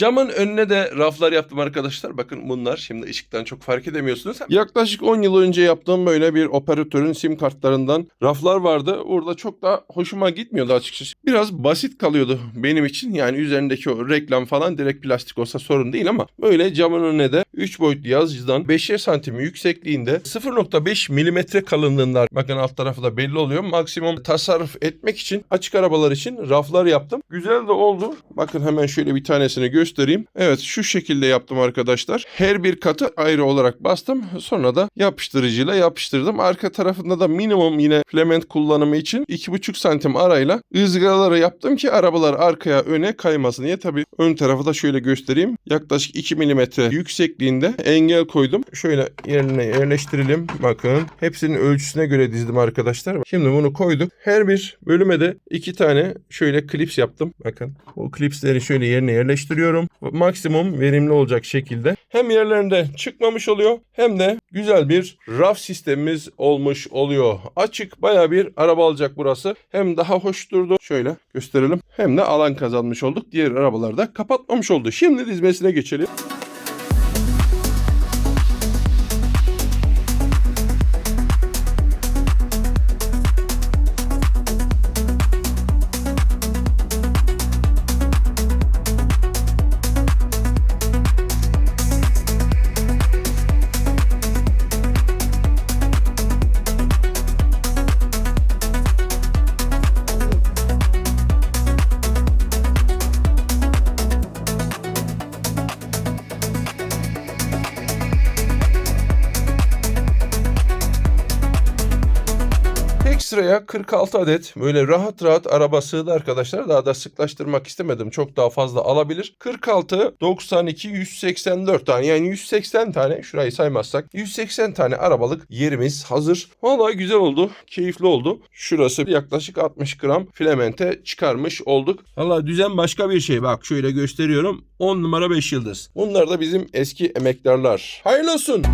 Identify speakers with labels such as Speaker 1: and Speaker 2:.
Speaker 1: Camın önüne de raflar yaptım arkadaşlar. Bakın bunlar şimdi ışıktan çok fark edemiyorsunuz. Yaklaşık 10 yıl önce yaptığım böyle bir operatörün sim kartlarından raflar vardı. Orada çok da hoşuma gitmiyordu açıkçası. Biraz basit kalıyordu benim için. Yani üzerindeki o reklam falan direkt plastik olsa sorun değil ama böyle camın önüne de 3 boyutlu yazıcıdan 5'er santim yüksekliğinde 0.5 milimetre kalınlığında bakın alt tarafı da belli oluyor. Maksimum tasarruf etmek için açık arabalar için raflar yaptım. Güzel de oldu. Bakın hemen şöyle bir tanesini göstereyim. Evet şu şekilde yaptım arkadaşlar. Her bir katı ayrı olarak bastım. Sonra da yapıştırıcıyla yapıştırdım. Arka tarafında da minimum yine filament kullanımı için 2,5 santim arayla ızgaraları yaptım ki arabalar arkaya öne kaymasın diye. Tabii ön tarafı da şöyle göstereyim. Yaklaşık 2 milimetre yüksekliğinde engel koydum. Şöyle yerine yerleştirelim. Bakın hepsinin ölçüsüne göre dizdim arkadaşlar. Şimdi bunu koyduk. Her bir bölüme de iki tane şöyle klips yaptım. Bakın o klipsleri şöyle yerine yerleştiriyorum. Maksimum verimli olacak şekilde. Hem yerlerinde çıkmamış oluyor hem de güzel bir raf sistemimiz olmuş oluyor. Açık baya bir araba alacak burası. Hem daha hoş durdu. Şöyle gösterelim. Hem de alan kazanmış olduk. Diğer arabalarda kapatmamış oldu. Şimdi dizmesine geçelim. Sıraya 46 adet böyle rahat rahat araba sığdı arkadaşlar. Daha da sıklaştırmak istemedim. Çok daha fazla alabilir. 46, 92, 184 tane yani 180 tane şurayı saymazsak 180 tane arabalık yerimiz hazır. Vallahi güzel oldu. Keyifli oldu. Şurası yaklaşık 60 gram filamente çıkarmış olduk. Vallahi düzen başka bir şey. Bak şöyle gösteriyorum. 10 numara 5 yıldız. Bunlar da bizim eski emektarlar. Hayırlı olsun.